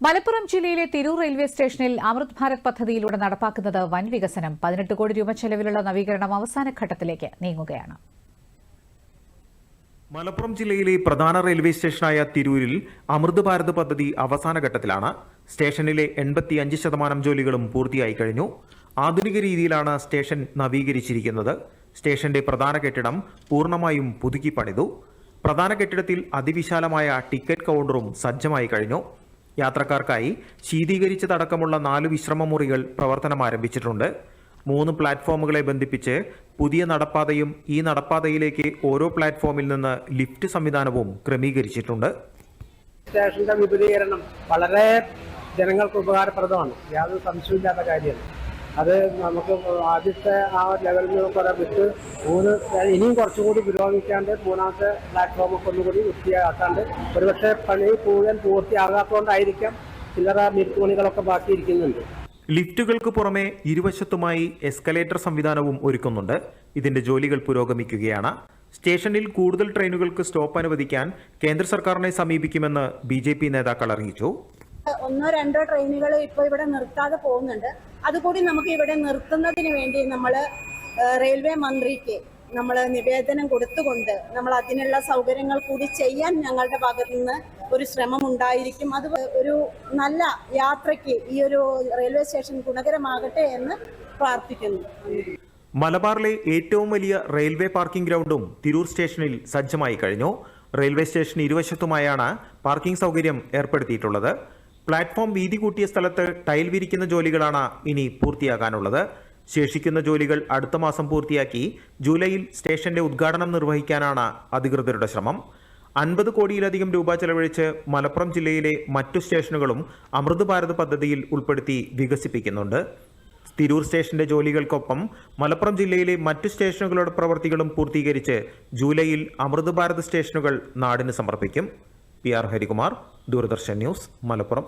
മലപ്പുറം ജില്ലയിലെ തിരൂർ റെയിൽവേ സ്റ്റേഷനിൽ അമൃത് ഭാരത് പദ്ധതിയിലൂടെ നടപ്പാക്കുന്നത് വൻ വികസനം പതിനെട്ട് കോടി രൂപ ചെലവിലുള്ള നവീകരണം അവസാന ഘട്ടത്തിലേക്ക് നീങ്ങുകയാണ്. മലപ്പുറം ജില്ലയിലെ പ്രധാന റെയിൽവേ സ്റ്റേഷനായ തിരൂരിൽ അമൃത് ഭാരത് പദ്ധതി അവസാന ഘട്ടത്തിലാണ്. സ്റ്റേഷനിലെ എൺപത്തിയഞ്ച് ശതമാനം ജോലികളും പൂർത്തിയായി കഴിഞ്ഞു. ആധുനിക രീതിയിലാണ് സ്റ്റേഷൻ നവീകരിച്ചിരിക്കുന്നത്. സ്റ്റേഷന്റെ പ്രധാന കെട്ടിടം പൂർണമായും പുതുക്കി പണിതു. പ്രധാന കെട്ടിടത്തിൽ അതിവിശാലമായ ടിക്കറ്റ് കൗണ്ടറും സജ്ജമായി കഴിഞ്ഞു. യാത്രക്കാർക്കായി ശീതീകരിച്ചതടക്കമുള്ള നാല് വിശ്രമമുറികൾ പ്രവർത്തനം ആരംഭിച്ചിട്ടുണ്ട്. മൂന്ന് പ്ലാറ്റ്ഫോമുകളെ ബന്ധിപ്പിച്ച് പുതിയ നടപ്പാതയും ഈ നടപ്പാതയിലേക്ക് ഓരോ പ്ലാറ്റ്ഫോമിൽ നിന്ന് ലിഫ്റ്റ് സംവിധാനവും ക്രമീകരിച്ചിട്ടുണ്ട്. സ്റ്റേഷന്റെ വിപുലീകരണം വളരെ ജനങ്ങൾക്ക് ഉപകാരപ്രദമാണ്. യാതൊരു സംശയമില്ലാത്ത കാര്യമാണ്. അത് നമുക്ക് ആദ്യത്തെ ആ ലെവലിൽ കുറെ വിട്ട് മൂന്ന് ഇനിയും കുറച്ചുകൂടി പുരോഗമിക്കാണ്ട് മൂന്നാമത്തെ പ്ലാറ്റ്ഫോമൊക്കെ ഒന്നുകൂടി വൃത്തിയാക്കാണ്ട് ഒരുപക്ഷെ പണി കൂടുതൽ പൂർത്തിയാകാത്തതുകൊണ്ടായിരിക്കാം ചില്ലറ ബാക്കി ബാക്കിയിരിക്കുന്നുണ്ട്. ലിഫ്റ്റുകൾക്ക് പുറമെ ഇരുവശത്തുമായി എസ്കലേറ്റർ സംവിധാനവും ഒരുക്കുന്നുണ്ട്. ഇതിന്റെ ജോലികൾ പുരോഗമിക്കുകയാണ്. സ്റ്റേഷനിൽ കൂടുതൽ ട്രെയിനുകൾക്ക് സ്റ്റോപ്പ് അനുവദിക്കാൻ കേന്ദ്ര സർക്കാരിനെ സമീപിക്കുമെന്ന് ബി നേതാക്കൾ അറിയിച്ചു. ഒന്നോ രണ്ടോ ട്രെയിനുകൾ ഇപ്പോൾ ഇവിടെ നിർത്താതെ പോകുന്നുണ്ട്. അതുകൂടി നമുക്ക് ഇവിടെ നിർത്തുന്നതിന് വേണ്ടി നമ്മൾ റെയിൽവേ മന്ത്രിക്ക് നമ്മൾ നിവേദനം കൊടുത്തുകൊണ്ട് നമ്മൾ അതിനുള്ള സൗകര്യങ്ങൾ കൂടി ചെയ്യാൻ ഞങ്ങളുടെ ഭാഗത്തു നിന്ന് ഒരു ശ്രമം ഉണ്ടായിരിക്കും. അത് ഒരു നല്ല യാത്രയ്ക്ക് ഈ ഒരു റെയിൽവേ സ്റ്റേഷൻ ഗുണകരമാകട്ടെ എന്ന് പ്രാർത്ഥിക്കുന്നു. മലബാറിലെ ഏറ്റവും വലിയ റെയിൽവേ പാർക്കിംഗ് ഗ്രൗണ്ടും തിരൂർ സ്റ്റേഷനിൽ സജ്ജമായി കഴിഞ്ഞു. റെയിൽവേ സ്റ്റേഷൻ ഇരുവശത്തുമായാണ് പാർക്കിംഗ് സൗകര്യം ഏർപ്പെടുത്തിയിട്ടുള്ളത്. പ്ലാറ്റ്ഫോം വീതി കൂട്ടിയ സ്ഥലത്ത് ടൈൽ വിരിക്കുന്ന ജോലികളാണ് ഇനി പൂർത്തിയാകാനുള്ളത്. ശേഷിക്കുന്ന ജോലികൾ അടുത്ത മാസം പൂർത്തിയാക്കി ജൂലൈയിൽ സ്റ്റേഷന്റെ ഉദ്ഘാടനം നിർവഹിക്കാനാണ് അധികൃതരുടെ ശ്രമം. അൻപത് കോടിയിലധികം രൂപ ചെലവഴിച്ച് മലപ്പുറം ജില്ലയിലെ മറ്റു സ്റ്റേഷനുകളും അമൃത് ഭാരത് പദ്ധതിയിൽ ഉൾപ്പെടുത്തി വികസിപ്പിക്കുന്നുണ്ട്. തിരൂർ സ്റ്റേഷന്റെ ജോലികൾക്കൊപ്പം മലപ്പുറം ജില്ലയിലെ മറ്റു സ്റ്റേഷനുകളുടെ പ്രവൃത്തികളും പൂർത്തീകരിച്ച് ജൂലൈയിൽ അമൃത് ഭാരത് സ്റ്റേഷനുകൾ നാടിന് സമർപ്പിക്കും. P R Harikumar Doordarshan news Malappuram.